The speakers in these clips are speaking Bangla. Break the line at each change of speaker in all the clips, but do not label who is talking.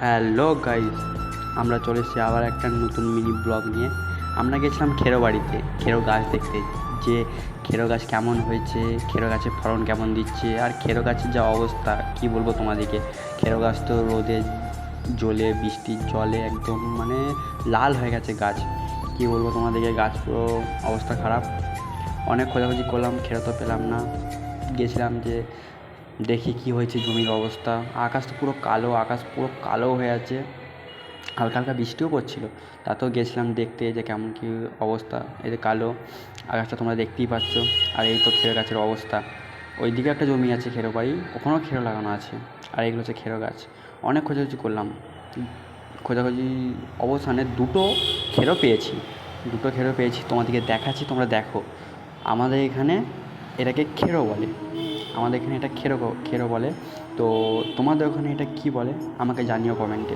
হ্যালো গাইস, আমরা চলে এসেছি আবার একটা নতুন মিনি ব্লগ নিয়ে। আমরা গেছিলাম খেরো বাড়িতে, খেরো গাছ দেখতে। যে খেরো গাছ কেমন হয়েছে, খেরো গাছের ফলন কেমন দিচ্ছে, আর খেরো গাছের যা অবস্থা, কি বলব তোমাদেরকে? খেরো গাছ তো রোদে জলে বৃষ্টির জলে একদম মানে লাল হয়ে গেছে গাছ। কি বলব তোমাদেরকে, গাছ পুরো অবস্থা খারাপ। অনেক খোঁজাখুঁজি করলাম, খেরো তো পেলাম না। গেছিলাম যে দেখি কি হয়েছে জমির অবস্থা। আকাশ তো পুরো কালো, আকাশ পুরো কালো হয়ে আছে। হালকা হালকা বৃষ্টিও পড়ছিল। তাতেও গেছিলাম দেখতে যে কেমন কী অবস্থা। এই যে কালো আকাশটা তোমরা দেখতেই পাচ্ছ। আর এই তো খেরো গাছের অবস্থা। ওইদিকে একটা জমি আছে খেরো বাড়ি। ওখানেও খেরো লাগানো আছে। আর এগুলো হচ্ছে খেরো গাছ। অনেক খোঁজাখুঁজি করলাম। খোঁজাখুঁজি অবসানে দুটো খেরো পেয়েছি। দুটো খেরো পেয়েছি। তোমাদেরকে দেখাচ্ছি, তোমরা দেখো। আমাদের এখানে এটাকে খেরো বলে। আমাদের এখানে এটা খেরো খেরো বলে। তো তোমাদের ওখানে এটা কী বলে? আমাকে জানিও কমেন্টে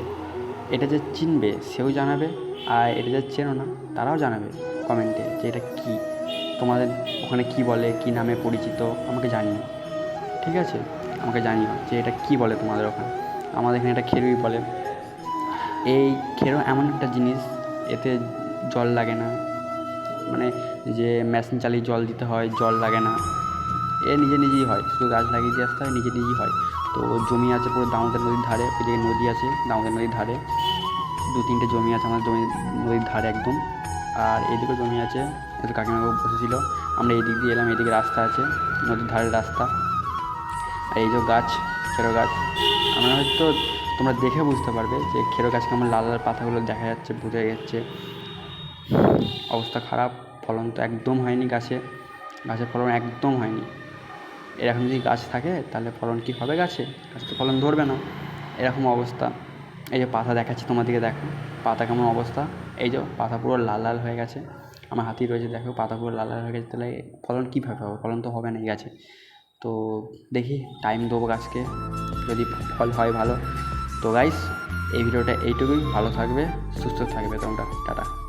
এটা যে চিনবে, সেও জানাবে, আর এটা যে চেনো না, তারাও জানাবে কমেন্টে যে এটা কী। তোমাদের ওখানে কী বলে, কী নামে পরিচিত, আমাকে জানিও। ঠিক আছে? আমাকে জানিও যে এটা কী বলে তোমাদের ওখানে। আমাদের এখানে এটা খেরোই বলে। এই খেরো এমন একটা জিনিস, এতে জল লাগে না। মানে যে মেশিন চালিয়ে জল দিতে হয়, জল লাগে না। এ নিজে নিজেই হয়। শুধু গাছ লাগিয়ে দিয়ে আসতে হয়, নিজে নিজেই হয়। তো জমি আছে পুরো দামোদর নদীর ধারে ওইদিকে নদী আছে দামোদর নদীর ধারে। দু তিনটে জমি আছে আমাদের জমি নদীর ধারে একদম। আর এদিকেও জমি আছে এদিকে কাকিমা বসেছিল। আমরা এদিক দিয়ে এলাম, এদিকে রাস্তা আছে, নদীর ধারের রাস্তা। আর এই যে গাছ, খেরো গাছ। আমরা হয়তো তোমরা দেখে বুঝতে পারবে যে খেরো গাছ কেমন লাল লাল পাতাগুলো দেখা যাচ্ছে, বোঝা যাচ্ছে। অবস্থা খারাপ, ফলন তো একদম হয়নি গাছে। গাছের ফলন একদম হয়নি। এরকম যদি গাছ থাকে, তাহলে ফলন কি হবে গাছে? গাছ তো ফলন ধরবে না। এরকম অবস্থা। এই যে পাতা দেখাচ্ছি তোমাদেরকে, দেখো। পাতা কেমন অবস্থা? এই যে পাতা পুরো লাল লাল হয়ে গেছে। আমার হাতেই রয়েছে, দেখো, পাতা পুরো লাল লাল হয়ে গেছে। তাহলে ফলন কীভাবে হবে? ফলন তো হবে না এই গাছে। তো দেখি টাইম দেবো গাছকে। যদি ফল হয় ভালো। তো গাইস এই ভিডিওটা এইটুকুই। ভালো থাকবে, সুস্থ থাকবে তোমরা। টাটা।